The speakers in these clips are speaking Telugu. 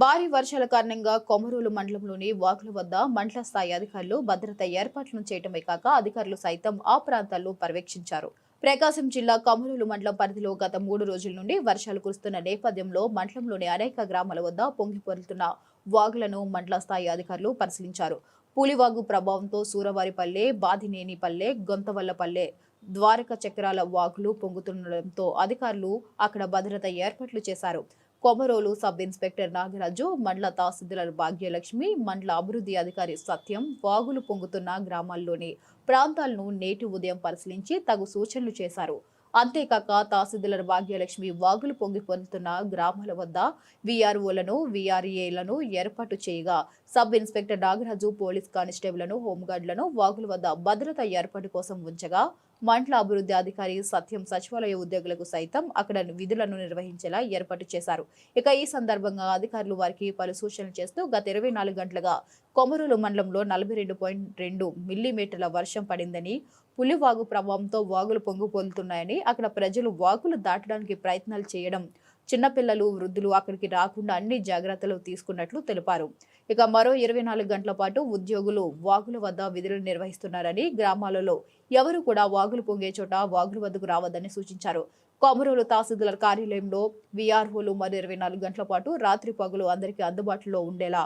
భారీ వర్షాల కారణంగా కొమరూలు మండలంలోని వాగుల వద్ద మండల స్థాయి అధికారులు భద్రత ఏర్పాట్లను చేయటమే కాక అధికారులు సైతం ఆ ప్రాంతాల్లో పర్యవేక్షించారు. ప్రకాశం జిల్లా కమరూలు మండలం పరిధిలో గత మూడు రోజుల నుండి వర్షాలు కురుస్తున్న నేపథ్యంలో మండలంలోని అనేక గ్రామాల వద్ద పొంగిపొరుతున్న వాగులను మండల స్థాయి అధికారులు పరిశీలించారు. పులివాగు ప్రభావంతో సూరవారిపల్లె బాదినేనిపల్లె గొంతవల్లపల్లె ద్వారక చక్రాల వాగులు పొంగుతుండటంతో అధికారులు అక్కడ భద్రత ఏర్పాట్లు చేశారు. కొమరోలు సబ్ ఇన్స్పెక్టర్ నాగరాజు మండల తహసీల్దార్ భాగ్యలక్ష్మి మండల అభివృద్ధి అధికారి సత్యం వాగులు పొంగుతున్న గ్రామాల్లోని ప్రాంతాలను నేటి ఉదయం పరిశీలించి తగు సూచనలు చేశారు. అంతేకాక తహసీల్దార్ భాగ్యలక్ష్మి వాగులు పొంగి పొందుతున్న గ్రామాల వద్ద వీఆర్ఓలను వీఆర్ఏలను ఏర్పాటు చేయగా సబ్ ఇన్స్పెక్టర్ నాగరాజు పోలీస్ కానిస్టేబుల్ను హోంగార్డులను వాగుల వద్ద భద్రత ఏర్పాటు కోసం ఉంచగా మండల అభివృద్ధి అధికారి సత్యం సచివాలయ ఉద్యోగులకు సైతం అక్కడ విధులను నిర్వహించేలా ఏర్పాటు చేశారు. ఇక ఈ సందర్భంగా అధికారులు వారికి పలు సూచనలు చేస్తూ గత ఇరవై నాలుగు గంటలుగా కొమరూలు మండలంలో నలభై రెండు పాయింట్ రెండు మిల్లీమీటర్ల వర్షం పడిందని పులివాగు ప్రభావంతో వాగులు పొంగిపోతున్నాయని అక్కడ ప్రజలు వాగులు దాటడానికి ప్రయత్నాలు చేయడం చిన్నపిల్లలు వృద్ధులు అక్కడికి రాకుండా అన్ని జాగ్రత్తలు తీసుకున్నట్లు తెలిపారు. ఇక మరో ఇరవై నాలుగు గంటల పాటు ఉద్యోగులు వాగుల వద్ద విధులు నిర్వహిస్తున్నారని గ్రామాలలో ఎవరు కూడా వాగులు పొంగే చోట వాగుల వద్దకు రావద్దని సూచించారు. కొమరూలు తహసీల్దార్ కార్యాలయంలో వీఆర్ఓలు మరో ఇరవై నాలుగు గంటల పాటు రాత్రి పగులు అందరికీ అందుబాటులో ఉండేలా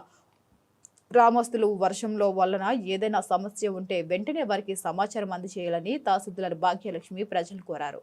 గ్రామస్తులు వర్షంలో వలన ఏదైనా సమస్య ఉంటే వెంటనే వారికి సమాచారం అందజేయాలని తహసీల్దార్ భాగ్యలక్ష్మి ప్రజలు కోరారు.